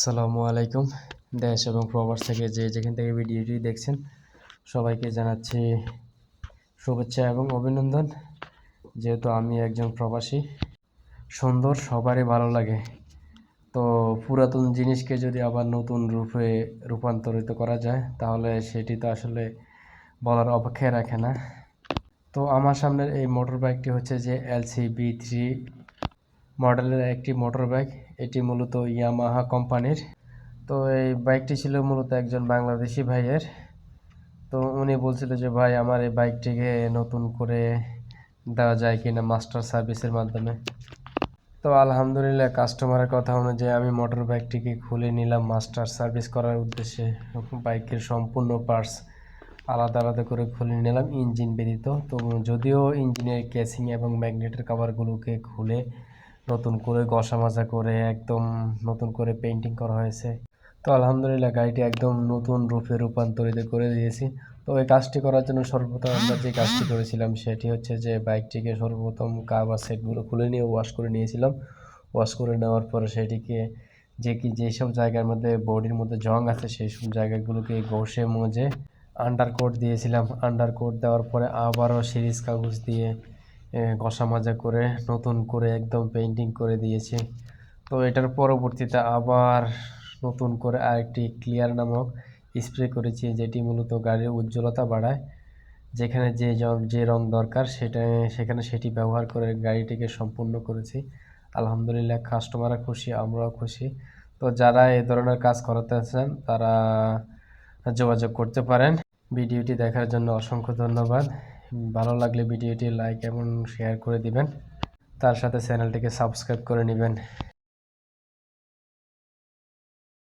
আসসালামু আলাইকুম। দেশ এবং প্রবাস থেকে যে যেখান থেকে ভিডিওটি দেখছেন, সবাইকে জানাচ্ছি শুভেচ্ছা এবং অভিনন্দন। যেহেতু আমি একজন প্রবাসী, সুন্দর, সবারই ভালো লাগে। তো পুরাতন জিনিসকে যদি আবার নতুন রূপে রূপান্তরিত করা যায়, তাহলে সেটি তো আসলে বলার অপেক্ষায় রাখে না। তো আমার সামনের এই মোটর বাইকটি হচ্ছে যে এলসি বি থ্রি মডেলের একটি মোটর বাইক। এটি মূলত ইয়ামাহা কোম্পানির। তো এই বাইকটি ছিল মূলত একজন বাংলাদেশি ভাইয়ের। তো উনি বলছিল যে, ভাই, আমার এই বাইকটিকে নতুন করে দেওয়া যায় কিনা মাস্টার সার্ভিসের মাধ্যমে? তো আলহামদুলিল্লাহ, কাস্টমারের কথা অনুযায়ী আমি মোটর বাইকটিকে খুলে নিলাম মাস্টার সার্ভিস করার উদ্দেশ্যে। বাইকের সম্পূর্ণ পার্টস আলাদা আলাদা করে খুলে নিলাম ইঞ্জিন ব্যতীত। তো যদিও ইঞ্জিনের কেসিং এবং ম্যাগনেটের কাভারগুলোকে খুলে নতুন করে ঘষা মাজা করে, একদম নতুন করে পেন্টিং করা হয়েছে। তো আলহামদুলিল্লাহ, গাড়িটি একদম নতুন রূপে রূপান্তরিত করে দিয়েছি। তো এই কাজটি করার জন্য সর্বপ্রথম আমরা যে কাজটি করেছিলাম, সেটি হচ্ছে যে বাইকটিকে সর্বপ্রথম কাভার সেটগুলো খুলে নিয়ে ওয়াশ করে নিয়েছিলাম। ওয়াশ করে নেওয়ার পরে সেটিকে যে কি যেসব জায়গার মধ্যে বডির মধ্যে জং আছে, সেই সব জায়গাগুলোকে ঘষে মজে আন্ডার কোট দিয়েছিলাম। আন্ডার কোট দেওয়ার পরে আবারও সিরিজ কাগজ দিয়ে ঘষা মাজা করে, নতুন করে একদম পেন্টিং করে দিয়েছি। তো এটার পরবর্তীতে আবার নতুন করে আরেকটি ক্লিয়ার নামক স্প্রে করেছি, যেটি মূলত গাড়ির উজ্জ্বলতা বাড়ায়। যেখানে যে যে রং দরকার, সেটা, সেখানে সেটি ব্যবহার করে গাড়িটিকে সম্পূর্ণ করেছি। আলহামদুলিল্লাহ কাস্টমাররা খুশি, আমরাও খুশি। তো যারা এ ধরনের কাজ করাতে চান, তারা যোগাযোগ করতে পারেন। ভিডিওটি দেখার জন্য অসংখ্য ধন্যবাদ। ভালো লাগলে ভিডিওটি লাইক এবং শেয়ার করে দিবেন। তার সাথে চ্যানেলটিকে সাবস্ক্রাইব করে নেবেন।